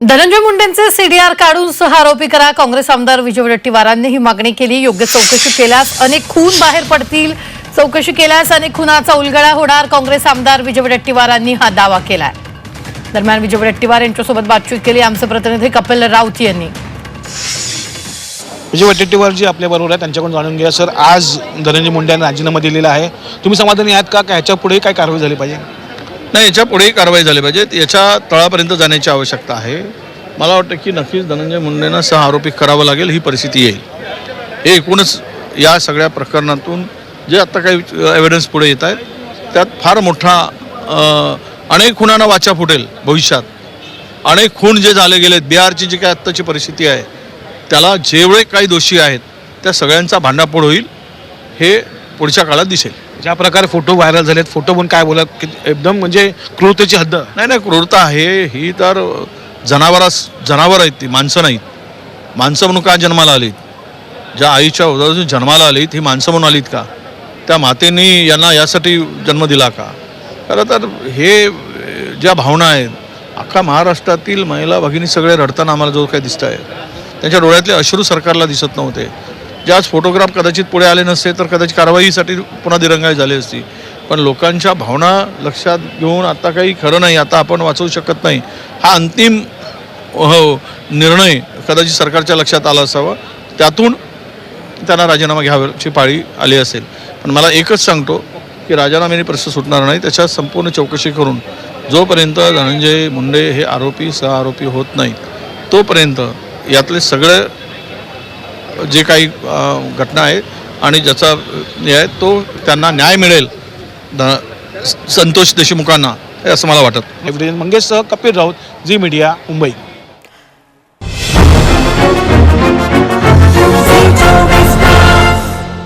Dhananjay मुंडेंचे CDR काढून सह आरोपी करा. काँग्रेस आमदार विजय वडेट्टीवारांनी ही मागणी केली. योग्य चौकशी केल्यास अनेक खून बाहेर पडतील. चौकशी केल्यास अनेक खुनाचा उलगडा होणार. काँग्रेस आमदार विजय वडेट्टीवारांनी हा दावा केलाय. दरम्यान विजय वडेट्टीवार यांच्यासोबत बातचीत केली. आमचे प्रतिनिधी कपिल राऊत यांनी. विजय वडेट्टीवार जी आपल्याबरोबर आहे त्यांच्याकडून जाणून घ्या सर आज धनंजय मुंडे यांनी राजीनामा दिलेला आहे. तुम्ही समाधानी आहात का? का ह्याच्या पुढे काय कारवाई झाली पाहिजे? नाही याच्या पुढेही कारवाई झाली पाहिजे. याच्या तळापर्यंत जाण्याची आवश्यकता आहे. मला वाटतं की नक्कीच धनंजय मुंडेंना सह आरोपी करावं लागेल ही परिस्थिती येईल. हे एकूणच या सगळ्या प्रकरणातून जे आत्ता काही एव्हिडन्स पुढे येत आहेत त्यात फार मोठा अनेक खुणांना वाचा फुटेल भविष्यात. अनेक खून जे झाले गेलेत बिहारची जी काय आत्ताची परिस्थिती आहे त्याला जेवढे काही दोषी आहेत त्या सगळ्यांचा भांडाफोड होईल हे पुढच्या काळात दिसेल. ज्या प्रकारे फोटो व्हायरल झालेत फोटो पण काय बोलत की एकदम म्हणजे क्रूरतेची हद्द. नाही नाही क्रूरता आहे ही तर जनावरास जनावर आहेत ती माणसं नाहीत. माणसं म्हणून का जन्माला आलीत? ज्या आईच्या उदाहरण जन्माला आलीत ही माणसं म्हणून आलीत का? त्या मातेने यांना यासाठी जन्म दिला का? खरं तर हे ज्या भावना आहेत अख्खा महाराष्ट्रातील महिला भगिनी सगळे रडताना आम्हाला जो काही दिसत आहे त्यांच्या डोळ्यातले अश्रू सरकारला दिसत नव्हते. ज्याच फोटोग्राफ कदाचित पुढे आले नसते तर कदाचित कारवाईसाठी पुन्हा दिरंगाई झाली असती. पण लोकांच्या भावना लक्षात घेऊन आता काही खरं नाही आता आपण वाचवू शकत नाही. हा अंतिम हो निर्णय कदाचित सरकारच्या लक्षात आला असावा. त्यातून त्यांना राजीनामा घ्यावयाची पाळी आली असेल. पण मला एकच सांगतो की राजीनाम्याने प्रश्न सुटणार नाही. त्याच्या संपूर्ण चौकशी करून जोपर्यंत धनंजय मुंडे हे आरोपी सह आरोपी होत नाहीत तोपर्यंत यातले सगळे जे काही घटना आहे आणि ज्याचा हे आहे तो त्यांना न्याय मिळेल. संतोष देशमुखांना हे असं मला वाटत. मंगेश मंगेशसह कपिल राऊत झी मीडिया मुंबई.